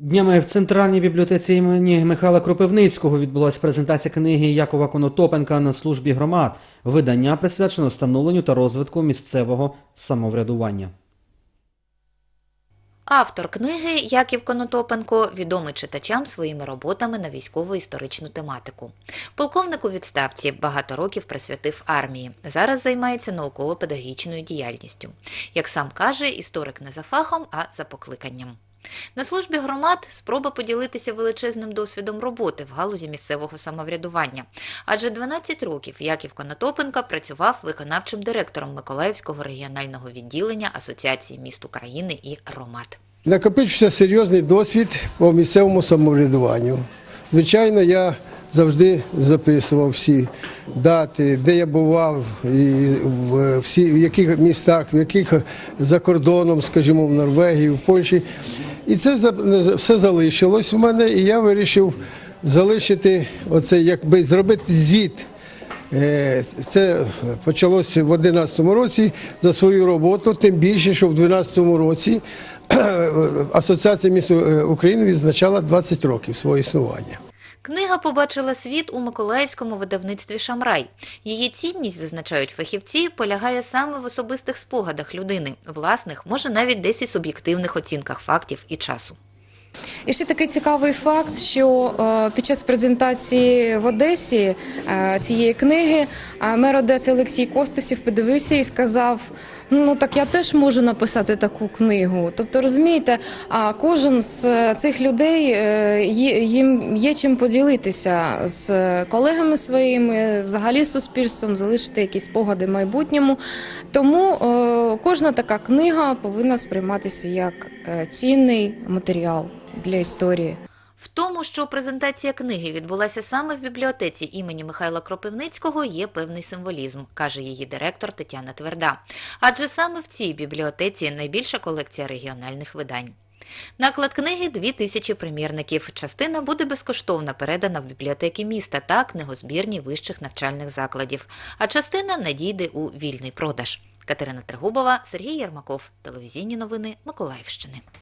Днями в центральній бібліотеці імені Михайла Кропивницького відбулася презентація книги Якова Конотопенка на службі громад. Видання присвячено становленню та розвитку місцевого самоврядування. Автор книги Яків Конотопенко відомий читачам своїми роботами на військово-історичну тематику. Полковник у відставці багато років присвятив армії. Зараз займається науково-педагогічною діяльністю. Як сам каже, історик не за фахом, а за покликанням. На службі громад спроба поділитися величезним досвідом роботи в галузі місцевого самоврядування. Адже 12 років Яків Конотопенка працював виконавчим директором Миколаївського регіонального відділення Асоціації міст України і громад. Накопичився серйозний досвід по місцевому самоврядуванню. Звичайно, я завжди записував всі дати, де я бував, і в, всі, в яких містах, в яких за кордоном, скажімо, в Норвегії, в Польщі. І це все залишилось у мене, і я вирішив залишити оце, якби зробити звіт. Е, Це почалося в 2011 році за свою роботу, тим більше, що в 2012 році Асоціація міст е, України відзначала 20 років свого існування. Книга побачила світ у миколаївському видавництві Шамрай. Її цінність, зазначають фахівці, полягає саме в особистих спогадах людини, власних, може навіть десь і суб'єктивних оцінках фактів і часу. І ще такий цікавий факт, що е, під час презентації в Одесі е, цієї книги е, мер Одеси Олексій Костусів подивився і сказав: ну так я теж можу написати таку книгу. Тобто, розумієте, а кожен з е, цих людей е, їм є чим поділитися з колегами своїми, взагалі з суспільством, залишити якісь спогади майбутньому. Тому е, кожна така книга повинна сприйматися як е, цінний матеріал для історії. В тому, що презентація книги відбулася саме в бібліотеці імені Михайла Кропивницького, є певний символізм, каже її директор Тетяна Тверда. Адже саме в цій бібліотеці найбільша колекція регіональних видань. Наклад книги дві тисячі примірників. Частина буде безкоштовно передана в бібліотеки міста та книгозбірні вищих навчальних закладів, а частина надійде у вільний продаж. Катерина Трегубова, Сергій Єрмаков. Телевізійні новини Миколаївщини.